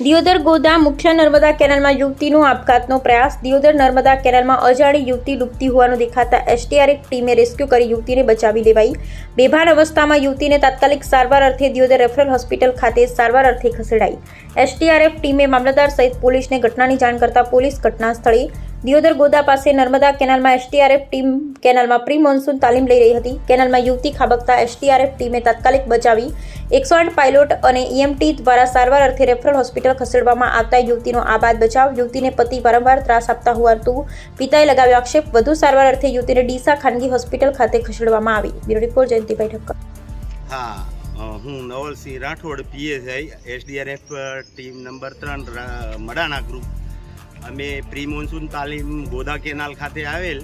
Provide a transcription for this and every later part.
દિયોદર ગોદા મુખ્ય નર્મદા કેનાલમાં યુવતીનો આપઘાતનો પ્રયાસ. દિયોદર નર્મદા કેનાલમાં અજાણી યુવતી ડૂબતી હોવાનું દેખાતા એસટીઆરએફ ટીમે રેસ્ક્યુ કરી યુવતીને બચાવી લેવાઈ. બેભાન અવસ્થામાં યુવતીને તાત્કાલિક સારવાર અર્થે દિયોદર રેફરલ હોસ્પિટલ ખાતે સારવાર અર્થે ખસેડાઈ. એસટીઆરએફ ટીમે મામલતદાર સહિત પોલીસને ઘટનાની જાણ કરતા પોલીસ ઘટના સ્થળે દિયોદર ગોદા પાસે નર્મદા કેનાલમાં એસટીઆરએફ ટીમ કેનાલમાં પ્રી મોન્સૂન તાલીમ લઈ રહી હતી. કેનાલમાં યુવતી ખાબકતા એસટીઆરએફ ટીમે તાત્કાલિક બચાવી એકસો આઠ પાયલોટ અને ઈએમટી દ્વારા સારવાર અર્થે રેફરલ હોસ્પિટલ ખસેડવામાં આવતા યુવતીનો આબાદ બચાવ. યુવતીને પતિ વારંવાર ત્રાસ આપતા હોવાતું પિતાએ લગાવ્યો આક્ષેપ. વધુ સારવાર અર્થે યુવતીને ડીસા ખાનગી હોસ્પિટલ ખાતે ખસેડવામાં આવી. Bureau report Jayantibhai Thakkar. હા હું Navalsinh Rathod PSI SDRF team number ત્રણ મડાણા ગ્રુપ અમે પ્રી મોન્સૂન તાલીમ ગોદા કેનાલ ખાતે આવેલ.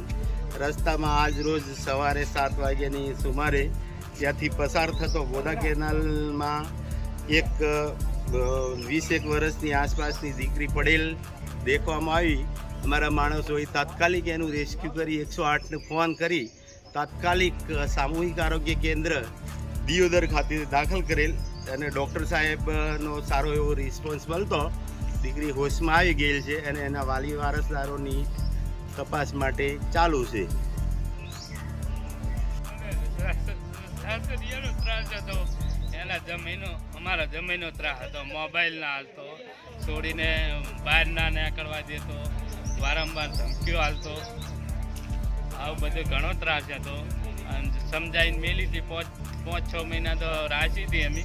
રસ્તામાં આજ રોજ સવારે સાત વાગ્યાની સુમારે ત્યાંથી પસાર થતો ગોદા કેનાલમાં એક વીસ એક વર્ષની આસપાસની દીકરી પડેલ દેખવામાં આવી. અમારા માણસોએ તાત્કાલિક એનું રેસ્ક્યુ કરી, એકસો આઠને ફોન કરી. તાત્કાલિક સામૂહિક આરોગ્ય કેન્દ્ર દિયોદર ખાતે દાખલ કરેલ અને ડૉક્ટર સાહેબનો સારો એવો રિસ્પોન્સ મળતો. દીકરી હોશમાં આવી ગયેલ છે અને એના વાલી વારસદારોની તપાસ માટે ચાલુ છે. એના જમીનો, અમારા જમીનો ત્રાસ હતો મોબાઈલ ના હાલતો, છોડીને બહાર ના નીકળવા દેતો, વારંવાર ધમકીઓ હાલતો. આવું બધો ઘણો ત્રાસ હતો. અને સમજાવીને મેલી હતી પાંચ પાંચ છ મહિના તો રાચી હતી અમે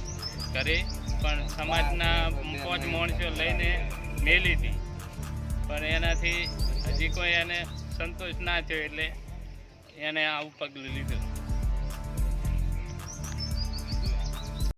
ઘરે. પણ સમાજના પાંચ માણસો લઈને મેલી હતી. પણ એનાથી હજી કોઈ એને સંતોષ ના થયો એટલે એને આવું પગલું લીધું.